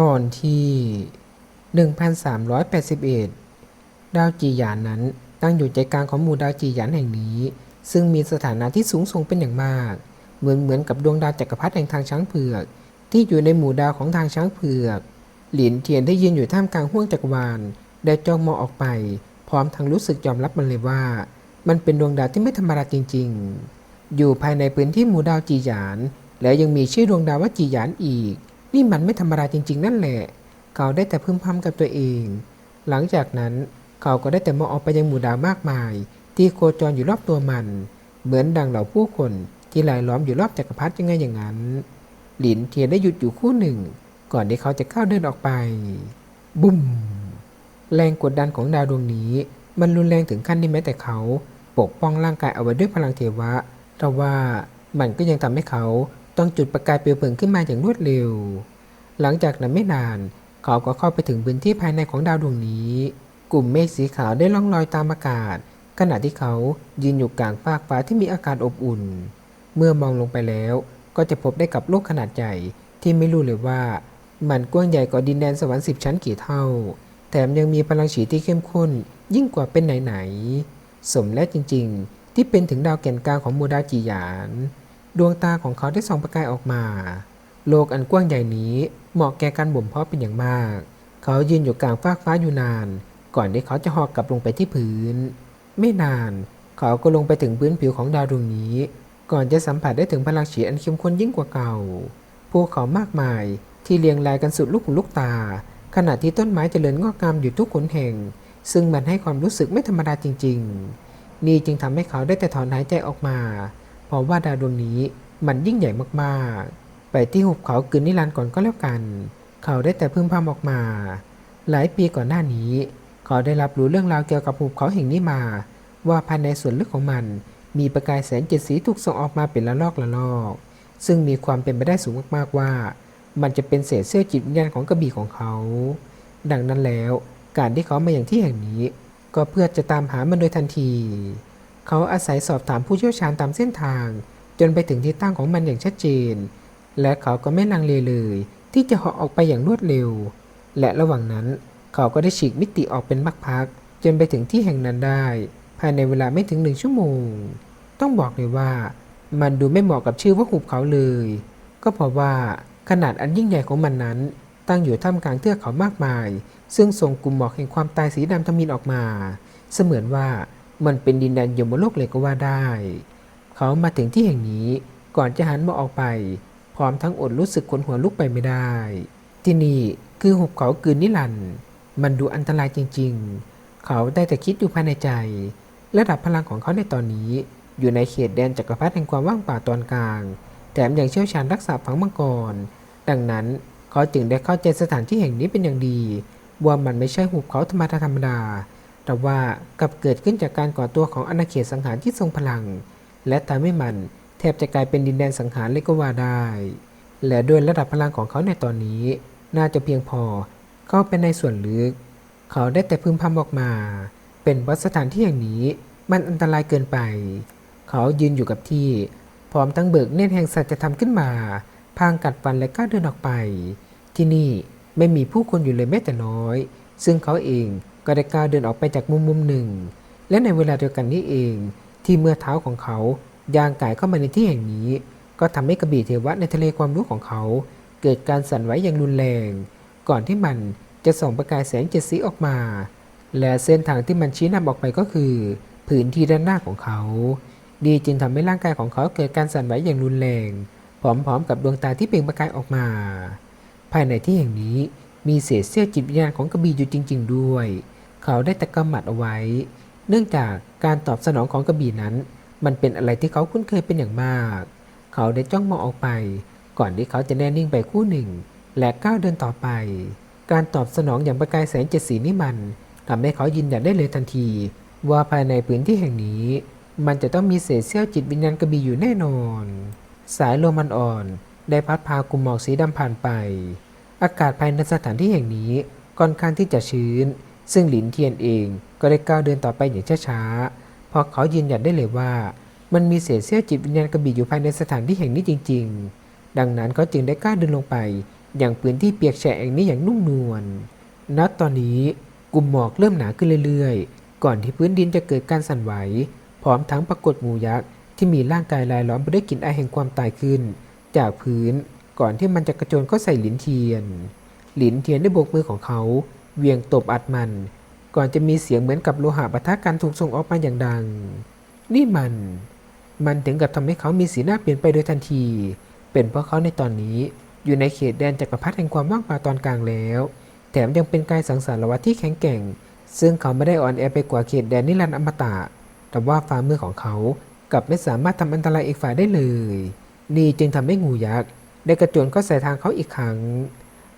ตอนที่ 1381 ดาวจีหยานนั้นตั้งอยู่ใจกลางของหมู่ดาวจีหยานแห่งนี้ ซึ่งมีสถานะที่สูงส่งเป็นอย่างมาก เหมือนเหมือนกับดวงดาวจักรพรรดิแห่งทางช้างเผือก ที่อยู่ในหมู่ดาวของทางช้างเผือก หลินเทียนได้ยืนอยู่ท่ามกลางห้วงจักรวาล ได้จ้องมองออกไป พร้อมทั้งรู้สึกยอมรับมันเลยว่า มันเป็นดวงดาวที่ไม่ธรรมดาจริง ๆ อยู่ภายในพื้นที่หมู่ดาวจีหยาน และยังมีชื่อดวงดาวว่าจีหยานอีก นี่มันไม่ธรรมดาจริง ๆ นั่นแหละ เขาได้แต่พึมพำกับตัวเอง หลังจากนั้นเขาก็ได้แต่มองออกไปยังหมู่ดาวมากมาย ที่โคจรอยู่รอบตัวมัน เหมือนดังเหล่าผู้คนที่ลายล้อมอยู่รอบจักรพรรดิยังไงอย่างนั้น หลินเทียนได้หยุดอยู่คู่หนึ่ง ก่อนที่เขาจะก้าวเดินออกไป บุ้ม แรงกดดันของดาวดวงนี้ มันรุนแรงถึงขั้นที่แม้แต่เขาปกป้องร่างกายเอาไว้ด้วยพลังเทวะแต่ว่ามันก็ยังทำให้เขาต้องจุดประกายเปลวเพลิงขึ้นมาอย่างรวดเร็ว หลังจากนั้นไม่นานเขาก็เข้าไปถึงพื้นที่ภายในของดาวดวงนี้ กลุ่มเมฆสีขาวได้ล่องลอยตามอากาศ ขณะที่เขายืนอยู่กลางฟากฟ้าที่มีอากาศอบอุ่น เมื่อมองลงไปแล้ว ก็จะพบได้กับโลกขนาดใหญ่ที่ไม่รู้เลยว่า มันกว้างใหญ่กว่าดินแดนสวรรค์สิบชั้นกี่เท่า แถมยังมีพลังฉีที่เข้มข้น ยิ่งกว่าเป็นไหนๆสมและจริง ๆ ที่เป็นถึงดาวแก่นกลางของโมดาจิยาน ดวงตาของเขาได้ส่องประกายออกมา โลกอันกว้างใหญ่นี้เหมาะแก่การบ่มเพาะเป็นอย่างมาก เขายืนอยู่กลางฟากฟ้าอยู่นาน ก่อนที่เขาจะหอกกลับลงไปที่พื้น ไม่นาน เขาก็ลงไปถึงพื้นผิวของดาวดวงนี้ ก่อนจะสัมผัสได้ถึงพลังฉีอันเข้มข้นยิ่งกว่าเก่า ภูเขามากมายที่เรียงรายกันสุดลูกหูลูกตา ขณะที่ต้นไม้เจริญงอกงามอยู่ทุกขนแห่ง ซึ่งมันให้ความรู้สึกไม่ธรรมดาจริง ๆ นี่จึงทำให้เขาได้แต่ถอนหายใจออกมา เพราะว่าดาวดวงนี้มันยิ่งใหญ่มากๆ ไปที่หุบเขากืนนิรันดร์ก่อนก็แล้วกัน เขาได้แต่พึมพำออกมา หลายปีก่อนหน้านี้ เขาได้รับรู้เรื่องราวเกี่ยวกับหุบเขาแห่งนี้มา ว่าภายในส่วนลึกของมัน มีประกายแสงเจ็ดสีถูกส่งออกมาเป็นละลอกละลอก ซึ่งมีความเป็นไปได้สูงมากๆว่า มันจะเป็นเศษเสี้ยวจิตวิญญาณของกระบี่ของเขา ดังนั้นแล้วการที่เขามาอย่างที่แห่งนี้ ก็เพื่อจะตามหามันโดยทันที เขาอาศัยสอบถามผู้เชี่ยวชาญตามเส้นทาง จนไปถึงที่ตั้งของมันอย่างชัดเจน และเขาก็ไม่ลังเลเลย ที่จะเหาะออกไปอย่างรวดเร็ว และระหว่างนั้นเขาก็ได้ฉีกมิติออกเป็นพักๆจนไปถึงที่แห่งนั้นได้ ภายในเวลาไม่ถึงหนึ่งชั่วโมง ต้องบอกเลยว่า มันดูไม่เหมาะกับชื่อว่าหุบเขาเลย ก็เพราะว่าขนาดอันยิ่งใหญ่ของมันนั้น ตั้งอยู่ท่ามกลางเทือกเขามากมาย ซึ่งส่งกลุ่มหมอกแห่งความตายสีดำทมินออกมา เสมือนว่ามันเป็นดินแดนยมโลกเลยก็ว่าได้ เขามาถึงที่แห่งนี้ก่อนจะหันมองออกไป พร้อมทั้งอดรู้สึกขนหัวลุกไปไม่ได้ ที่นี่คือหุบเขากืนนิรันมันดูอันตรายจริง ๆ เขาได้แต่คิดอยู่ภายในใจ ระดับพลังของเขาในตอนนี้ อยู่ในเขตแดนจักรพรรดิแห่งความว่างเปล่าตอนกลาง แถมยังเชี่ยวชาญรักษาฝังมังกร ดังนั้นเขาจึงได้เข้าใจสถานที่แห่งนี้เป็นอย่างดี ว่ามันไม่ใช่หุบเขาธรรมดาธรรมดา แต่ว่ากลับเกิดขึ้นจากการก่อตัวของอาณาเขตสังหารที่ทรงพลัง และทำให้มัน แทบจะกลายเป็นดินแดนสังหารเลยก็ว่าได้ และด้วยระดับพลังของเขาในตอนนี้ น่าจะเพียงพอเข้าไปในส่วนลึก เขาได้แต่พึมพำออกมา เป็นวัดสถานที่อย่างนี้มันอันตรายเกินไป เขายืนอยู่กับที่ พร้อมทั้งเบิกเนตรแห่งสัจธรรมขึ้นมาพางกัดฟันและก้าวเดินออกไป ที่นี่ไม่มีผู้คนอยู่เลยแม้แต่น้อย ซึ่งเขาเองก็ได้ก้าวเดินออกไปจากมุมมุมหนึ่ง และในเวลาเดียวกันนี้เอง ที่เมื่อเท้าของเขา ยางกายเข้ามาในที่แห่งนี้ ก็ทำให้กระบี่เทวะในทะเลความรู้ของเขา เกิดการสั่นไหวอย่างรุนแรง ก่อนที่มันจะส่องประกายแสงเจ็ดสีออกมา และเส้นทางที่มันชี้นำออกไปก็คือ ผืนที่ด้านหน้าของเขา ดีจึงทำให้ร่างกายของเขาเกิดการสั่นไหวอย่างรุนแรงพร้อมๆกับดวงตาที่เปล่งประกายออกมา ภายในที่แห่งนี้มีเศษเสี้ยวจิตวิญญาณของกระบี่อยู่จริง ๆ ด้วย เขาได้ตะกำหมัดเอาไว้ เนื่องจากการตอบสนองของกระบี่นั้น มันเป็นอะไรที่เขาคุ้นเคยเป็นอย่างมาก เขาได้จ้องมองออกไป ก่อนที่เขาจะแน่นิ่งไปคู่หนึ่ง และก้าวเดินต่อไป การตอบสนองอย่างประกายแสงเจ็ดสีนี่มันทำให้เขายืนยันได้เลยทันที ว่าภายในพื้นที่แห่งนี้ มันจะต้องมีเศษเสี้ยวจิตวิญญาณกระบี่อยู่แน่นอน สายลมมันอ่อน ได้พัดพากลุ่มหมอกสีดำผ่านไป อากาศภายในสถานที่แห่งนี้ค่อนข้างที่จะชื้น ซึ่งหลินเทียนเองก็ได้ก้าวเดินต่อไปอย่างช้าๆ เพราะเขายืนยันได้เลยว่า มันมีเศษเสี้ยวจิตวิญญาณกระบี่อยู่ภายในสถานที่แห่งนี้จริง ๆ ดังนั้นเขาจึงได้กล้าเดินลงไป อย่างพื้นที่เปียกแฉะแห่งนี้อย่างนุ่มนวลณตอนนี้กลุ่มหมอกเริ่มหนาขึ้นเรื่อยๆ ก่อนที่พื้นดินจะเกิดการสั่นไหว พร้อมทั้งปรากฏงูยักษ์ที่มีร่างกายลายล้อมไปด้วยกลิ่นอายแห่งความตายขึ้น จากพื้นก่อนที่มันจะกระโจนเข้าใส่หลินเทียน หลินเทียนได้โบกมือของเขา เวียงตบอัดมัน ก่อนจะมีเสียงเหมือนกับโลหะปะทะกันถูกส่งออกมาอย่างดัง นี่มัน มันถึงกับทำให้เขามีสีหน้าเปลี่ยนไปโดยทันที เป็นเพราะเขาในตอนนี้อยู่ในเขตแดนจักรพรรดิแห่งความว่างเปล่าตอนกลางแล้ว แถมยังเป็นกายสังสารวัตที่แข็งแกร่ง ซึ่งเขาไม่ได้อ่อนแอไปกว่าเขตแดนนิรันดร์อมตะ แต่ว่าฝ่ามือของเขากลับไม่สามารถทำอันตรายอีกฝ่ายได้เลย นี่จึงทำให้งูยักษ์ได้กระโจนเข้าใส่ทางเขาอีกครั้ง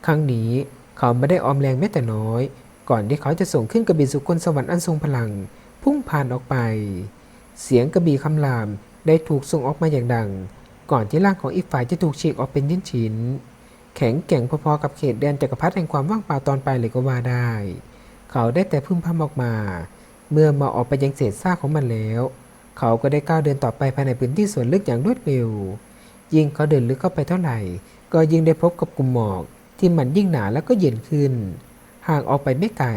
ครั้งนี้เขาไม่ได้ออมแรงแม้แต่น้อย ก่อนที่เขาจะส่งขึ้นกระบี่สุคนสวรรค์อันทรงพลัง พุ่งผ่านออกไป เสียงกระบี่คำรามได้ถูกส่งออกมาอย่างดัง ก่อนที่ร่างของอีกฝ่ายจะถูกฉีกออกเป็นชิ้นๆแข็งแกร่งพอๆกับเขตแดนจักรพรรดิแห่งความว่างเปล่าตอนปลายเลยก็ว่าได้ เขาได้แต่พึ่มพำออกมา เมื่อมาออกไปยังเศษซากของมันแล้ว เขาก็ได้ก้าวเดินต่อไปภายในพื้นที่สวนลึกอย่างรวดเร็ว ยิ่งเขาเดินลึกเข้าไปเท่าไหร่ ก็ยิ่งได้พบกับกลุ่มหมอกที่มันยิ่งหนาแล้วก็เย็นขึ้น ห่างออกไปไม่ไกล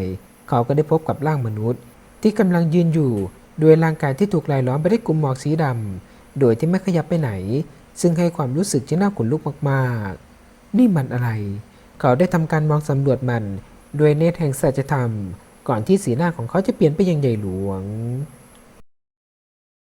เขาก็ได้พบกับร่างมนุษย์ ที่กำลังยืนอยู่ด้วยร่างกายที่ถูกลายล้อมไปด้วยกลุ่มหมอกสีดำโดยที่ไม่ขยับไปไหน ซึ่งให้ความรู้สึกที่น่าขนลุกมากๆ นี่มันอะไร เขาได้ทำการมองสำรวจมัน ด้วยเนตรแห่งสัจธรรม ก่อนที่สีหน้าของเขาจะเปลี่ยนไปอยังใหญ่หลวง